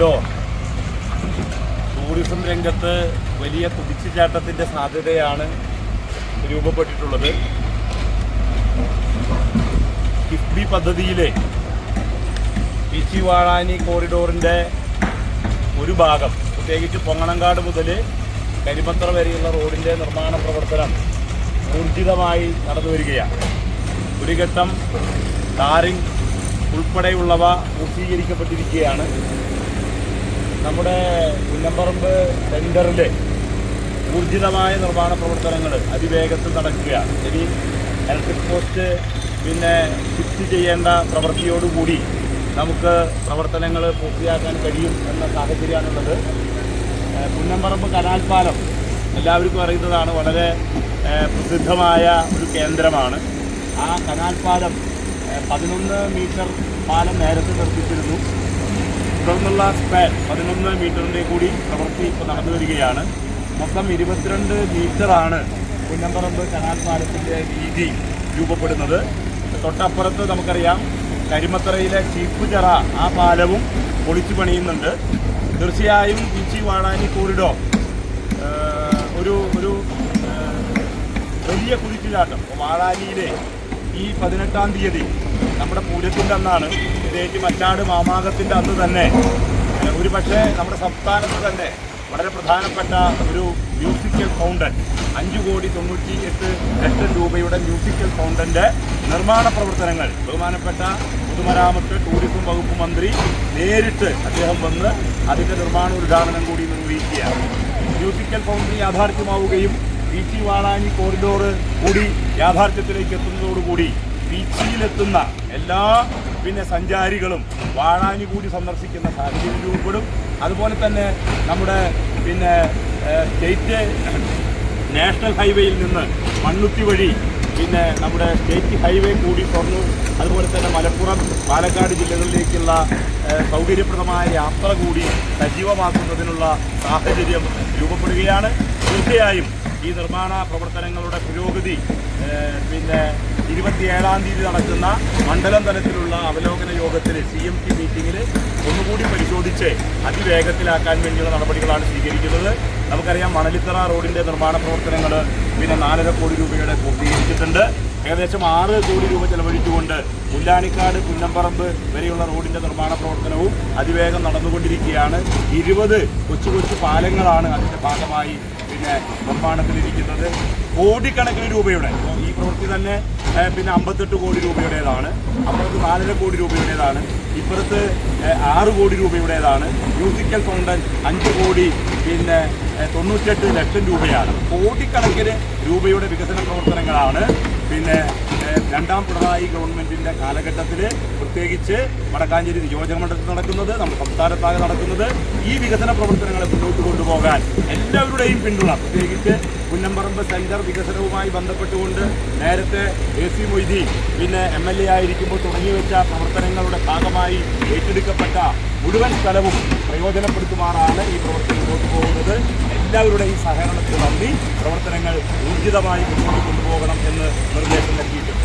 Corridor tourism രംഗത്ത് വലിയ കുതിച്ചുചാട്ടത്തിന്റെ സാധ്യതയാണ് രൂപപ്പെട്ടിട്ടുള്ളത്. കിഫ്ബി പദ്ധതിയിലെ പിച്ചിവാഴാനി കോറിഡോറിന്റെ ഒരു ഭാഗം പ്രത്യേകിച്ച് പൊങ്ങണങ്കാട് മുതൽ കരിമത്ര വരെയുള്ള റോഡിന്റെ നിർമ്മാണ പ്രവർത്തനം ഊർജിതമായി നടന്നു വരികയാണ്. ഒരു ഘട്ടം ടാറിംഗ് ഉൾപ്പെടെയുള്ളവ പൂർത്തീകരിക്കപ്പെട്ടിരിക്കുകയാണ്. നമ്മുടെ പുന്നമ്പറമ്പ് സെന്ററിൽ ഊർജിതമായ നിർമ്മാണ പ്രവർത്തനങ്ങൾ അതിവേഗത്തിൽ നടക്കുകയാണ് ഇനി ഇലക്ട്രിക് പോസ്റ്റ് പിന്നെ ഫിറ്റ് ചെയ്യേണ്ട പ്രവൃത്തിയോടുകൂടി നമുക്ക് പ്രവർത്തനങ്ങൾ പൂർത്തിയാക്കാൻ കഴിയും എന്ന സാഹചര്യമാണുള്ളത്. പുന്നമ്പറമ്പ് കനാൽ പാലം എല്ലാവർക്കും അറിയുന്നതാണ്. വളരെ പ്രസിദ്ധമായ ഒരു കേന്ദ്രമാണ്. ആ കനാൽ പാലം പതിനൊന്ന് മീറ്റർ പാലം നേരത്തെ നിർമ്മിച്ചിരുന്നു. തുടർന്നുള്ള സ്പാൻ പതിനൊന്ന് മീറ്ററിന്റെ കൂടി പ്രവൃത്തി ഇപ്പോൾ നടന്നു വരികയാണ്. മൊത്തം ഇരുപത്തിരണ്ട് മീറ്ററാണ് പുന്നമ്പറമ്പ് കനാൽ പാലത്തിന്റെ വീതി രൂപപ്പെടുന്നത്. തൊട്ടപ്പുറത്ത് നമുക്കറിയാം കരിമത്തറയിലെ ചീപ്പ് ചിറ ആ പാലവും പൊളിച്ചു പണിയുന്നുണ്ട്. തീർച്ചയായും ബീച്ചി വാഴാനി കോറിഡോർ ഒരു ഒരു വലിയ കുതിച്ചുചാട്ടം. വാടാനിയിലെ ഈ പതിനെട്ടാം തീയതി നമ്മുടെ പൂരത്തിന്റെ അന്നാണ്. പ്രത്യേകിച്ച് മറ്റാട് മാമാകത്തിന്റെ അന്ന് തന്നെ. ഒരു പക്ഷേ നമ്മുടെ സംസ്ഥാനത്ത് തന്നെ വളരെ പ്രധാനപ്പെട്ട ഒരു മ്യൂസിക്കൽ ഫൗണ്ടൻ അഞ്ച് കോടി തൊണ്ണൂറ്റി എട്ട് ലക്ഷം രൂപയുടെ മ്യൂസിക്കൽ ഫൗണ്ടന്റെ നിർമ്മാണ പ്രവർത്തനങ്ങൾ ബഹുമാനപ്പെട്ട പൊതുമരാമത്ത് ടൂറിസം വകുപ്പ് മന്ത്രി നേരിട്ട് അദ്ദേഹം വന്ന് അതിന്റെ നിർമ്മാണ ഉദ്ഘാടനം കൂടി നിർവഹിക്കുകയാണ്. മ്യൂസിക്കൽ ഫൗണ്ടറി യാഥാർത്ഥ്യമാവുകയും ബീച്ചി വാളാനി കോറിഡോർ കൂടി യാഥാർത്ഥ്യത്തിലേക്ക് എത്തുന്നതോടുകൂടി ബീച്ചിലെത്തുന്ന എല്ലാ പിന്നെ സഞ്ചാരികളും വാഴാനി കൂടി സന്ദർശിക്കുന്ന സാഹചര്യം രൂപപ്പെടും അതുപോലെ തന്നെ നമ്മുടെ പിന്നെ സ്റ്റേറ്റ് നാഷണൽ ഹൈവേയിൽ നിന്ന് മണ്ണുത്തി വഴി പിന്നെ നമ്മുടെ സ്റ്റേറ്റ് ഹൈവേ കൂടി തുറന്നു. അതുപോലെ തന്നെ മലപ്പുറം പാലക്കാട് ജില്ലകളിലേക്കുള്ള സൗകര്യപ്രദമായ യാത്ര കൂടി സജീവമാക്കുന്നതിനുള്ള സാഹചര്യം രൂപപ്പെടുകയാണ്. തീർച്ചയായും ഈ നിർമ്മാണ പ്രവർത്തനങ്ങളുടെ പുരോഗതി പിന്നെ ഇരുപത്തിയേഴാം തീയതി നടക്കുന്ന മണ്ഡലം തലത്തിലുള്ള അവലോകന യോഗത്തിൽ സി എം ടി മീറ്റിങ്ങിൽ ഒന്നുകൂടി പരിശോധിച്ച് അതിവേഗത്തിലാക്കാൻ വേണ്ടിയുള്ള നടപടികളാണ് സ്വീകരിക്കുന്നത്. നമുക്കറിയാം മണലിത്തറ റോഡിന്റെ നിർമ്മാണ പ്രവർത്തനങ്ങൾ പിന്നെ നാലര കോടി രൂപയുടെ പൂർത്തീകരിച്ചിട്ടുണ്ട്. ഏകദേശം ആറ് കോടി രൂപ ചെലവഴിച്ചുകൊണ്ട് മുല്ലാനിക്കാട് പുന്നമ്പറമ്പ് വരെയുള്ള റോഡിന്റെ നിർമ്മാണ പ്രവർത്തനവും അതിവേഗം നടന്നുകൊണ്ടിരിക്കുകയാണ്. ഇരുപത് കൊച്ചു കൊച്ചു പാലങ്ങളാണ് അതിന്റെ ഭാഗമായി പിന്നെ നിർമ്മാണത്തിലിരിക്കുന്നത്. കോടിക്കണക്കിന് രൂപയുടെ ഈ പ്രവൃത്തി തന്നെ പിന്നെ അമ്പത്തെട്ട് കോടി രൂപയുടേതാണ്. അപ്പുറത്ത് നാലര കോടി രൂപയുടേതാണ്. ഇപ്പുറത്ത് ആറ് കോടി രൂപയുടേതാണ്. മ്യൂസിക്കൽ ഫൗണ്ടൻ അഞ്ച് കോടി പിന്നെ തൊണ്ണൂറ്റെട്ട് ലക്ഷം രൂപയാണ്. കോടിക്കണക്കിന് രൂപയുടെ വികസന പ്രവർത്തനങ്ങളാണ്. പിന്നെ രണ്ടാം പിണറായി ഗവൺമെന്റിന്റെ കാലഘട്ടത്തിൽ പ്രത്യേകിച്ച് വടക്കാഞ്ചേരി നിയോജക മണ്ഡലത്തിൽ നടക്കുന്നത് നമ്മുടെ സംസ്ഥാനത്താകെ നടക്കുന്നത് ഈ വികസന പ്രവർത്തനങ്ങളെ മുന്നോട്ട് കൊണ്ടുപോകാൻ എല്ലാവരുടെയും പിന്തുണ. പ്രത്യേകിച്ച് പുന്നമ്പറമ്പ് സെന്റർ വികസനവുമായി ബന്ധപ്പെട്ടുകൊണ്ട് നേരത്തെ എ സി മൊയ്തി പിന്നെ എം എൽ എ ആയിരിക്കുമ്പോൾ തുടങ്ങി വെച്ച പ്രവർത്തനങ്ങളുടെ ഭാഗമായി ഏറ്റെടുക്കപ്പെട്ട മുഴുവൻ സ്ഥലവും പ്രയോജനപ്പെടുത്തുമാറാണ് ഈ പ്രവർത്തനം മുന്നോട്ട് പോകുന്നത്. എല്ലാവരുടെയും സഹകരണത്തിന് നന്ദി. പ്രവർത്തനങ്ങൾ ഊർജിതമായി മുന്നോട്ട് കൊണ്ടുപോകണം എന്ന് നിർദ്ദേശം നൽകിയിട്ടുണ്ട്.